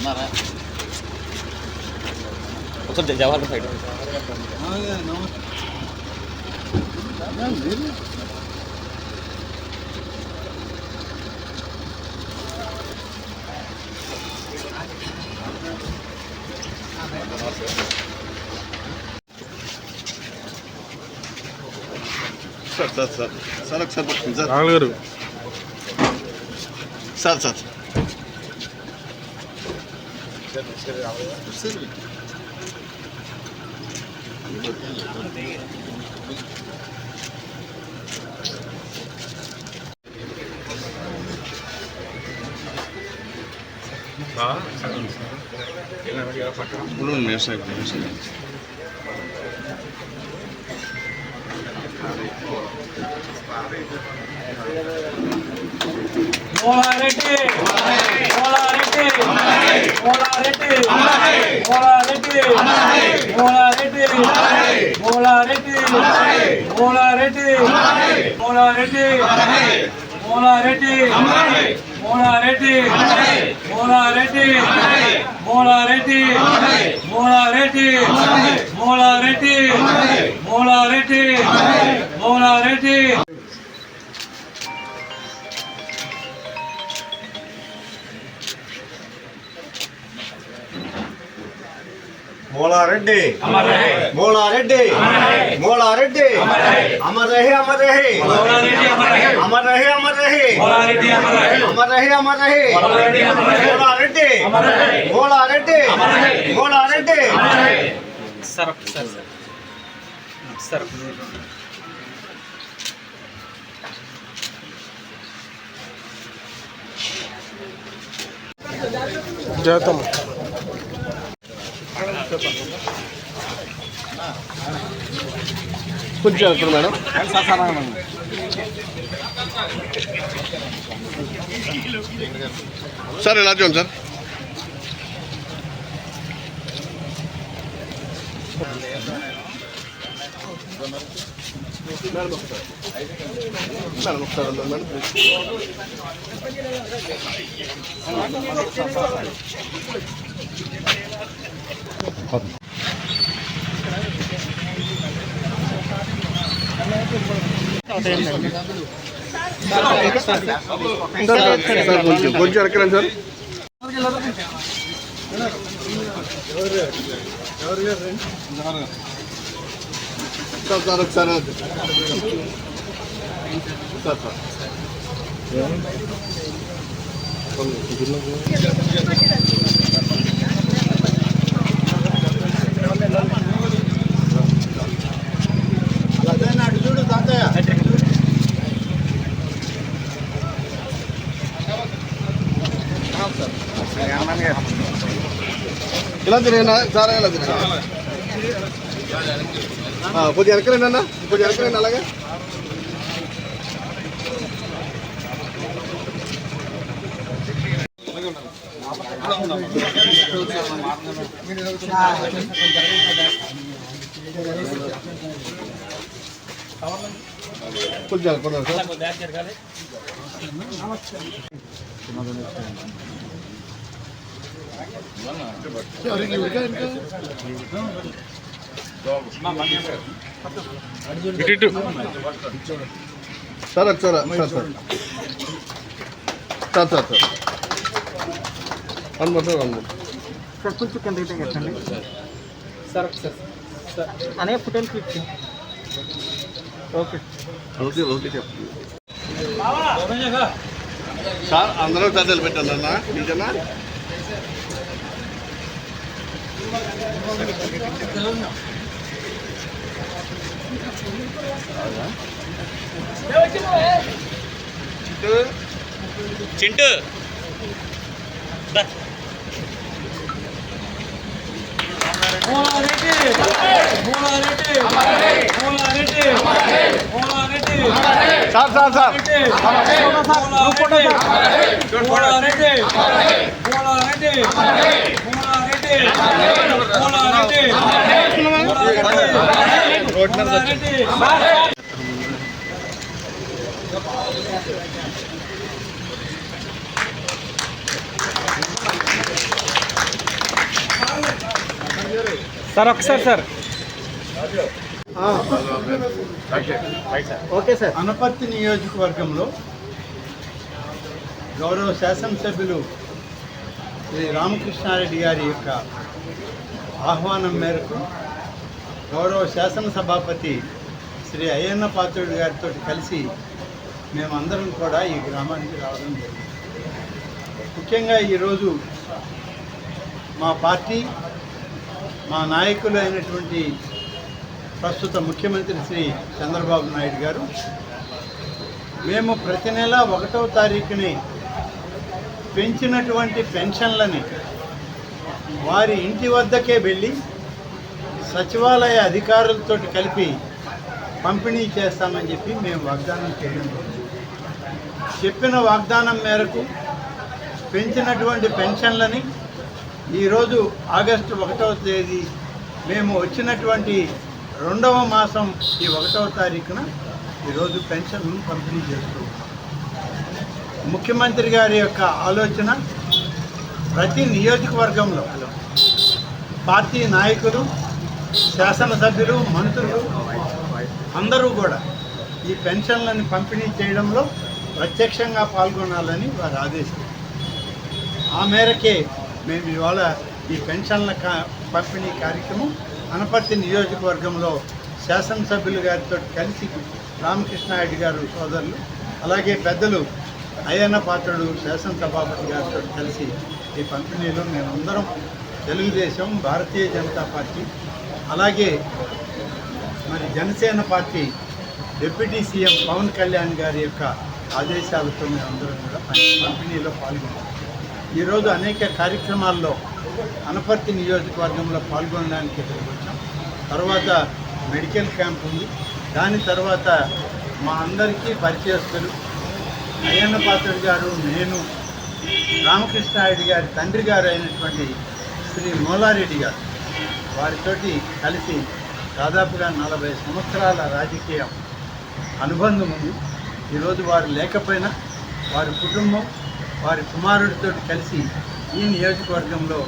benar ya Oke, jangan jauh lah Sat, sat, sat. Sarak, sarak. Sat, sat. Belum ya saya belum. Thank you. Sir ఇప్పుడు నేను sir నేను sir Molareddy Molareddy Molareddy Molareddy Molareddy Molareddy Molareddy Molareddy Molareddy Molareddy मोला रेड्डी अमर रहे मोला रेड्डी मोला रेड्डी अमर रहे अमर रहे अमर रहे अमर रहे मोला रेड्डी अमर रहे अमर रहे अमर रहे मोला रेड्डी मोला मोला सर కొంచెం వెళ్తారు మేడం. సార్ ఇలా చూడండి సార్? మేడం ఒకసారి మేడం సార్ కొంచెం కొంచెం సార్ సార్ సార్ సార్ ఒకసారి సార్ సార్. எல்லாத்துலேண்ணா சாரா எல்லாத்துலேண்ணா ஆ கொஞ்சம் இறக்குறேன் என்னண்ணா கொஞ்சம் இறக்குறேன் நல்லாங்க கொஞ்சம் கொஞ்சம் సార్ ఒకసారి sir sir sir. Sir sir అనుమతి సార్ కొంచెం కింద సార్ ఒకసారి సార్. అనే ఫోటోలు క్లిక్ ఓకే. ఓకే ఓకే చెప్పండి సార్ అందరూ చదువులు పెట్టాలన్నా నిజమా? चिंटू बस बोला रेटे बोला रेटे बोला रेटे సార్ సార్ సార్. సార్ ఒకసారి సార్. Okay sir. అనపర్తి నియోజకవర్గంలో గౌరవ శాసనసభ్యులు శ్రీ రామకృష్ణారెడ్డి గారి యొక్క ఆహ్వానం మేరకు గౌరవ శాసనసభాపతి శ్రీ అయ్యన్న పాత్రుడు గారితో కలిసి మేమందరం కూడా ఈ గ్రామానికి రావడం జరిగింది. ముఖ్యంగా ఈరోజు మా పార్టీ మా నాయకులు అయినటువంటి ప్రస్తుత ముఖ్యమంత్రి శ్రీ చంద్రబాబు నాయుడు గారు మేము ప్రతి నెల ఒకటవ తారీఖుని పెంచినటువంటి పెన్షన్లని వారి ఇంటి వద్దకే వెళ్ళి సచివాలయ అధికారులతో కలిపి పంపిణీ చేస్తామని చెప్పి మేము వాగ్దానం చేయడం చెప్పిన వాగ్దానం మేరకు పెంచినటువంటి పెన్షన్లని ఈరోజు ఆగస్టు ఒకటవ తేదీ మేము వచ్చినటువంటి రెండవ మాసం ఈ ఒకటవ తారీఖున ఈరోజు పెన్షన్ పంపిణీ చేస్తూ ముఖ్యమంత్రి గారి యొక్క ఆలోచన ప్రతి నియోజకవర్గంలో పార్టీ నాయకులు శాసనసభ్యులు మంత్రులు అందరూ కూడా ఈ పెన్షన్లను పంపిణీ చేయడంలో ప్రత్యక్షంగా పాల్గొనాలని వారు ఆదేశం ఆ మేరకే మేము ఇవాళ ఈ పెన్షన్ల కా- పంపిణీ కార్యక్రమం అనపర్తి నియోజకవర్గంలో శాసనసభ్యులు గారితో కలిసి రామకృష్ణాయుడు గారు సోదరులు అలాగే పెద్దలు అయ్యన్న పాత్రుడు శాసనసభాపతి గారితో కలిసి ఈ పంపిణీలో మేమందరం తెలుగుదేశం భారతీయ జనతా పార్టీ అలాగే మరి Janasena party deputy CM Pawan Kalyan గారి యొక్క ఆదేశాలతో మేమందరం కూడా పంపిణీలో పాల్గొన్నాం. ఈరోజు అనేక కార్యక్రమాల్లో అనపర్తి నియోజకవర్గంలో పాల్గొనడానికి తర్వాత మెడికల్ క్యాంప్ ఉంది. దాని తర్వాత మా అందరికీ పరిచయస్తులు అయ్యన్న పాత్రుడు గారు నేను రామకృష్ణారెడ్డి గారి తండ్రి గారు అయినటువంటి శ్రీ మోలారెడ్డి గారు. వారితోటి కలిసి దాదాపుగా నలభై సంవత్సరాల రాజకీయ అనుబంధం ఉంది. ఈరోజు వారు లేకపోయినా వారి కుటుంబం వారి కుమారుడితో కలిసి ఈ నియోజకవర్గంలో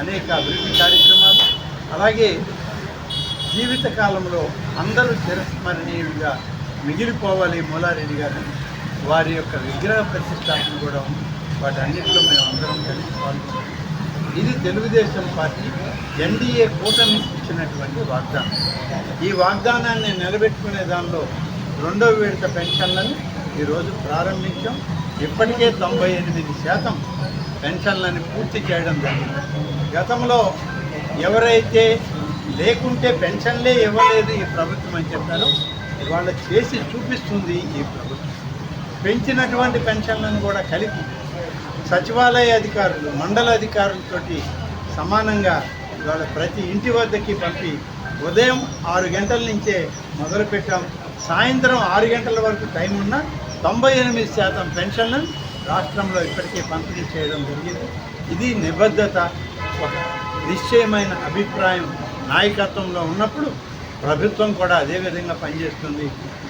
అనేక అభివృద్ధి కార్యక్రమాలు అలాగే జీవితకాలంలో అందరూ చిరస్మరణీయులుగా మిగిలిపోవాలి మూలారెడ్డి గారు. వారి యొక్క విగ్రహ ప్రతిష్టాపన కూడా ఉంది వాటన్నిటిలో మేము అందరం కలిసి పాల్గొన్నాం. ఇది తెలుగుదేశం పార్టీ ఎన్డీఏ కూటమి ఇచ్చినటువంటి వాగ్దానం. ఈ వాగ్దానాన్ని నిలబెట్టుకునే దానిలో రెండో విడత పెన్షన్లను ఈరోజు ప్రారంభించాం. ఇప్పటికే తొంభై ఎనిమిది శాతం పెన్షన్లను పూర్తి చేయడం జరిగింది. గతంలో ఎవరైతే లేకుంటే పెన్షన్లే ఇవ్వలేదు ఈ ప్రభుత్వం అని చెప్పారో. ఇవాళ చేసి చూపిస్తుంది ఈ ప్రభుత్వం. పెంచినటువంటి పెన్షన్లను కూడా కలిపి సచివాలయ అధికారులు మండల అధికారులతోటి సమానంగా ఇవాళ ప్రతి ఇంటి వద్దకి పంపి ఉదయం ఆరు గంటల నుంచే మొదలుపెట్టాం. సాయంత్రం ఆరు గంటల వరకు టైం ఉన్న తొంభై ఎనిమిది శాతం పెన్షన్లను రాష్ట్రంలో ఇప్పటికే పంపిణీ చేయడం జరిగింది. ఇది నిబద్ధత ఒక నిశ్చయమైన అభిప్రాయం. నాయకత్వంలో ఉన్నప్పుడు ప్రభుత్వం కూడా అదే విధంగా పనిచేస్తుంది.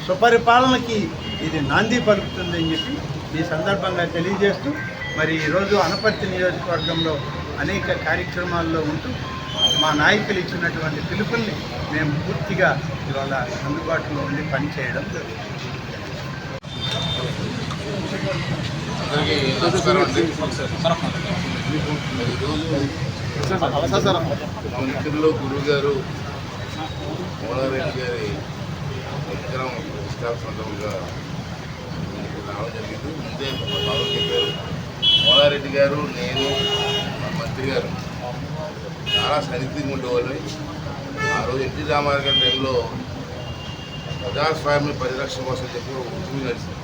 సుపరిపాలనకి ఇది నాంది పలుకుతుంది అని చెప్పి ఈ సందర్భంగా తెలియజేస్తూ మరి ఈరోజు అనపర్తి నియోజకవర్గంలో అనేక కార్యక్రమాల్లో ఉంటూ మా నాయకులు ఇచ్చినటువంటి పిలుపుల్ని మేము పూర్తిగా ఇవాళ అందుబాటులో ఉండి పనిచేయడం జరుగుతుంది. అందరికీ మా గురువు గారు మూలారెడ్డి గారి విగ్రహం ప్రతిష్టాపన సందర్భంగా రావడం జరిగింది. ముందే మా బాబు చెప్పారు. మూలారెడ్డి గారు నేను మా మంత్రి గారు చాలా సన్నిహితంగా ఉండేవాళ్ళు. ఆ రోజు ఎన్టీ రామారావు గారి టైంలో ప్రజాస్వామ్య పరిరక్షణ కోసం చెప్పి ఒక ఉద్యమం నడిచింది.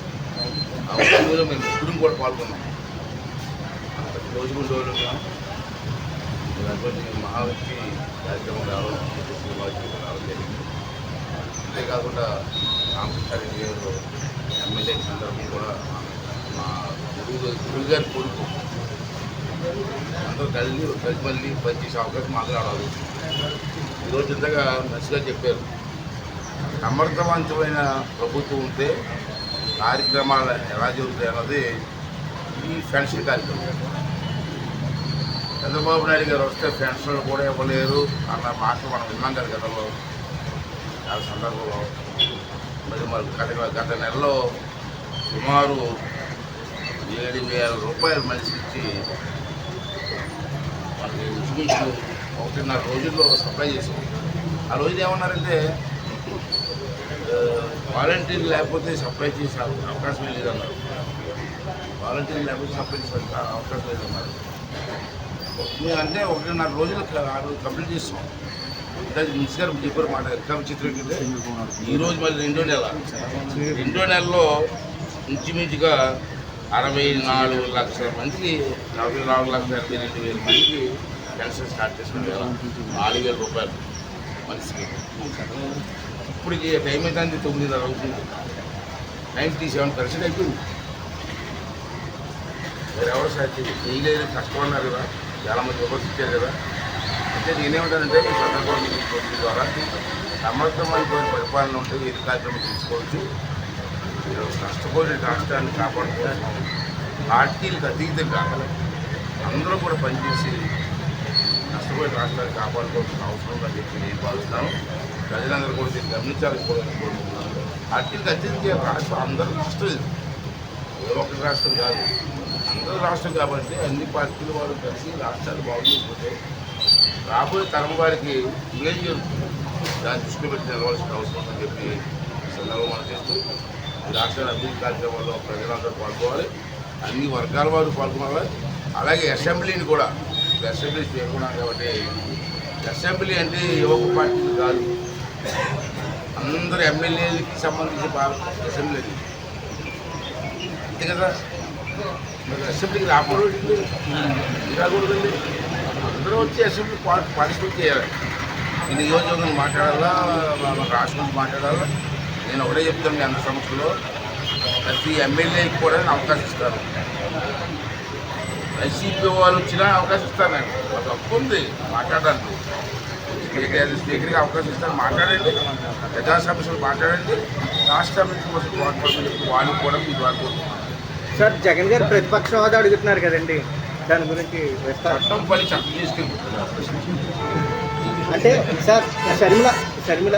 ఆ ఉద్యమంలో మేము ముగ్గురం కూడా పాల్గొన్నాం. అంత క్లోజ్ ఉండేవాళ్ళు లేకపోతే అటువంటి కార్యక్రమం రావడం శ్రీనివాసరెడ్డి రావడం జరిగింది. అంతేకాకుండా రామకృష్ణారెడ్డి గారు ఎమ్మెల్యే సందర్భం కూడా మా గురువు గురువు గారి కొడుకు. అందరూ కలిసి కలిసి మళ్ళీ పనిచేసే అవకాశం మాట్లాడాలి. ఈరోజు ఇంతగా నచ్చిగా చెప్పారు. సమర్థవంతమైన ప్రభుత్వం ఉంటే కార్యక్రమాలు ఎలా జరుగుతాయి అన్నది ఈ పెన్షన్ కార్యక్రమం. చంద్రబాబు నాయుడు గారు వస్తే పెన్షన్లు కూడా ఇవ్వలేరు అన్న మాట మనం విన్నాం కదా గతంలో. ఆ సందర్భంలో. మరి మరి గత గత నెలలో సుమారు ఏడు వేల రూపాయలు మనిషికి ఇచ్చి మనకి ఇంచుమించు ఒకటిన్నర రోజుల్లో సప్లై చేసాం ఆ రోజు ఏమన్నారంటే వాలంటీర్ లేకపోతే సప్లై చేసే అవకాశం లేదన్నారు. వాలంటీర్ లేకపోతే సప్లై చేసే అవకాశం లేదన్నారు. అంటే ఒకటిన్నర రోజులు కంప్లీట్ చేస్తాం. మిస్ గారు చెప్పారు మాట ఎక్కడ విచిత్రం ఈరోజు మళ్ళీ రెండో నెల. రెండో నెలలో ఇంచుమించుగా అరవై నాలుగు లక్షల మందికి నలభై నాలుగు లక్షల ఎనభై రెండు వేల మందికి పెన్షన్ స్టార్ట్ చేసుకునే వేళ నాలుగు వేల రూపాయలు మనిషికి. ఇప్పటికి టైం అయితే తొమ్మిదిన్నర అవుతుంది. నైంటీ సెవెన్ పర్సెంట్ అయిపోయింది. మీరు ఎవరు సార్ చేయలేదు కష్టమన్నారు కదా. చాలా మంది విమర్శించారు కదా. అంటే నేనేమంటానంటే ఈ సందర్భంలో మీకు ద్వారా సమర్థమైన పరిపాలన ఉంటే ఈ కార్యక్రమం తీసుకోవచ్చు. మీరు రాష్ట్రాన్ని కాపాడుకోవడం పార్టీలకు అతీతంగా అందరూ కూడా పనిచేసి నష్టపోయిన రాష్ట్రాన్ని కాపాడుకోవాల్సిన అవసరం ఉందని చెప్పి నేను భావిస్తాను. ప్రజలందరూ కూడా దీన్ని గమనించాలని కోరుకుంటున్నాను. పార్టీలకు అతీతంగా రాష్ట్రం అందరూ రాష్ట్రం ఇది. ఏ ఒక్క రాష్ట్రం కాదు. రాష్ట్రం కాబట్టి అన్ని పార్టీలు వారు కలిసి రాష్ట్రాలు బాగుండకపోతే రాబోయే తరం వారికి మేలు జరుగుతుంది? దాన్ని దృష్టిలో పెట్టి నిలవాల్సిన అవసరం ఉందని చెప్పి సందర్భం మనం చేస్తూ ఈ రాష్ట్రాల అభివృద్ధి కార్యక్రమాల్లో ప్రజలందరూ పాల్గొవాలి అన్ని వర్గాల వారు పాల్గొనాలి. అలాగే అసెంబ్లీని కూడా అసెంబ్లీ చేయకున్నాం కాబట్టి అసెంబ్లీ అంటే యువక పార్టీలు కాదు. అందరు ఎమ్మెల్యేలకి సంబంధించి అసెంబ్లీ అది. అంతే కదా? అసెంబ్లీకి రాకూడదు రాకూడదండి అందరూ వచ్చి అసెంబ్లీ పార్టిసిపేట్ చేయాలి. ఈ నియోజకవర్గం మాట్లాడాలా రాష్ట్రం మాట్లాడాలా? నేను ఒకటే చెప్తాను మీ అందరి సమస్యలో ప్రతి ఎమ్మెల్యేకి కూడా నేను అవకాశం ఇస్తాను. వైసీపీ వాళ్ళు వచ్చినా అవకాశం ఇస్తాను నేను. మాకు హక్కు ఉంది మాట్లాడడానికి. స్పీకర్ స్పీకర్కి అవకాశం ఇస్తాను మాట్లాడండి. ప్రజా సమస్యలు మాట్లాడండి. రాష్ట్ర అభివృద్ధి కోసం వాళ్ళు కూడా మీ ద్వారా సార్ జగన్ గారు ప్రతిపక్ష హోదా అడుగుతున్నారు కదండి. దాని గురించి అంటే సార్ షర్మిల షర్మిల